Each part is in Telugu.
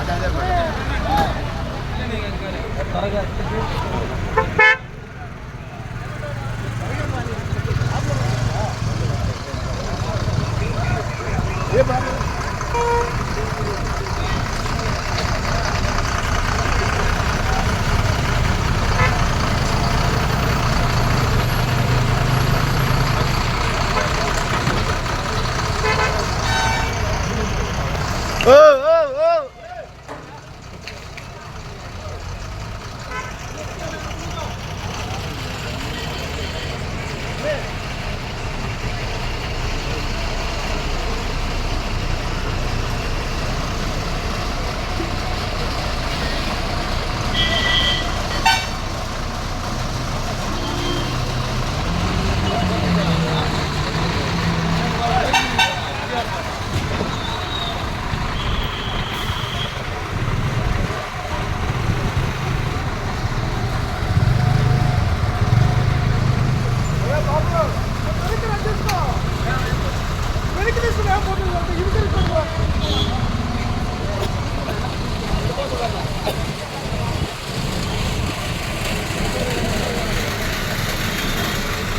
అదే అదే త్వరగా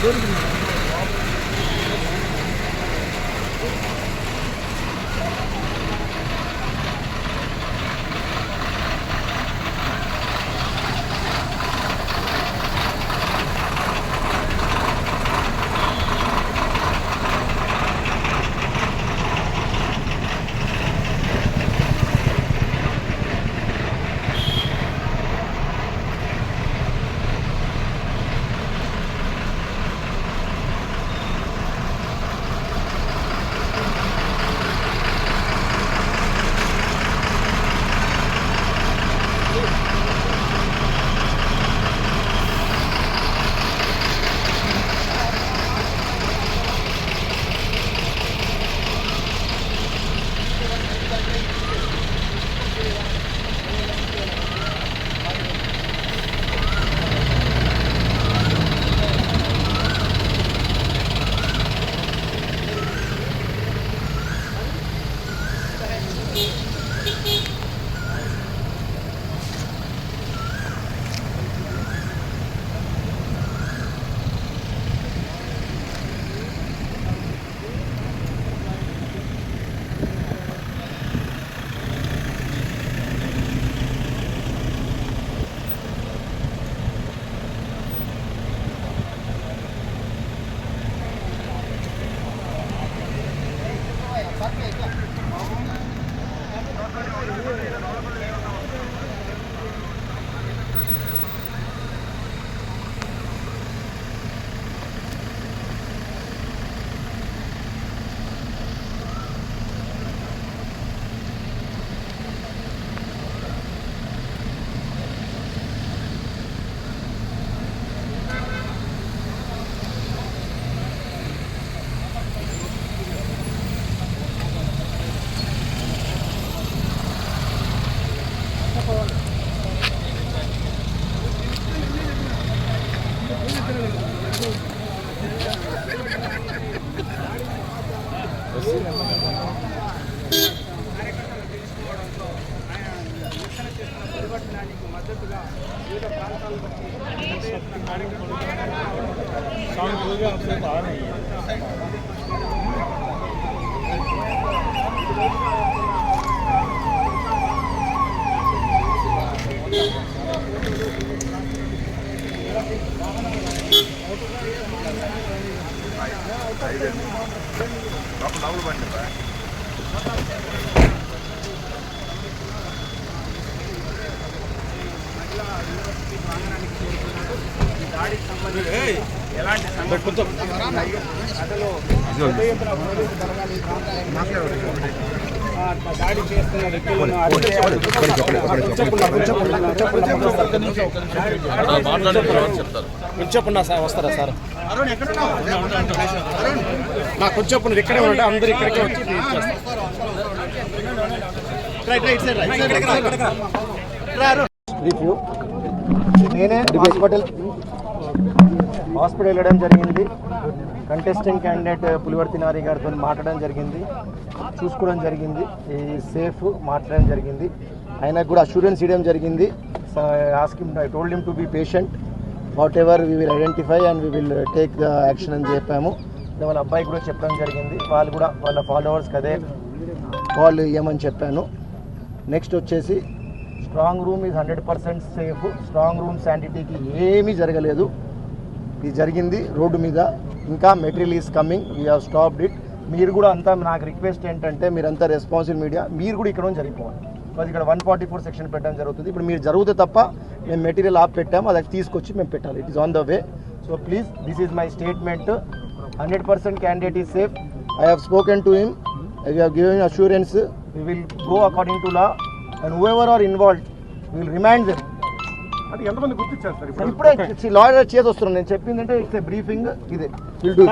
Görüşürüz. ప్రయోజనానికి మద్దతుగా వివిధ ప్రాంతాలను బట్టి డబ్బులు డబ్బులు పండి దాడి చేస్తున్న వ్యక్తులను అరెస్ట్ చేయాలి. కొంచెం సార్ వస్తారా సార్? నా కొంచెం ఇక్కడే ఉంటే అందరూ ఇక్కడికే వచ్చి రివ్యూ నేనే హాస్పిటల్ హాస్పిటల్ వెళ్ళడం జరిగింది. కంటెస్టింగ్ క్యాండిడేట్ పులివర్తి నారి గారితో మాట్లాడడం జరిగింది. చూసుకోవడం జరిగింది. ఈ సేఫ్ మాట్లాడడం జరిగింది. ఆయనకు కూడా అష్యూరెన్స్ ఇవ్వడం జరిగింది. As I told him to be patient whatever we will identify and we will take the action అని చెప్పాము. వాళ్ళ అబ్బాయి కూడా చెప్పడం జరిగింది. వాళ్ళు కూడా వాళ్ళ ఫాలోవర్స్కి అదే కాల్ ఇవ్వమని చెప్పాను. నెక్స్ట్ వచ్చేసి strong room is hundred percent safe. Strong room శాంటిటీకి ఏమీ జరగలేదు. ఇది జరిగింది రోడ్డు మీద. ఇంకా material is coming. We have stopped it మీరు కూడా అంతా నాకు రిక్వెస్ట్ ఏంటంటే మీరంతా రెస్పాన్సిబుల్ మీడియా మీరు కూడా ఇక్కడ జరిగిపోవాలి. బికాజ్ ఇక్కడ వన్ ఫార్టీ ఫోర్ సెక్షన్ పెట్టడం జరుగుతుంది. ఇప్పుడు మీరు జరిగితే తప్ప మేము మెటీరియల్ ఆప్ పెట్టాము. అది తీసుకొచ్చి మేము పెట్టాలి. It is on the way so please this is my statement hundred percent candidate is safe I have spoken to him I have given assurance we will go according to law and whoever are involved will remind them అంటే ఎంతమంది గుర్తించారు సార్ సార్ ఇప్పుడే లాయర్ చేసి వస్తున్నాను నేను చెప్పింది అంటే ఇట్స్ బ్రీఫింగ్ ఇదే విల్ డూ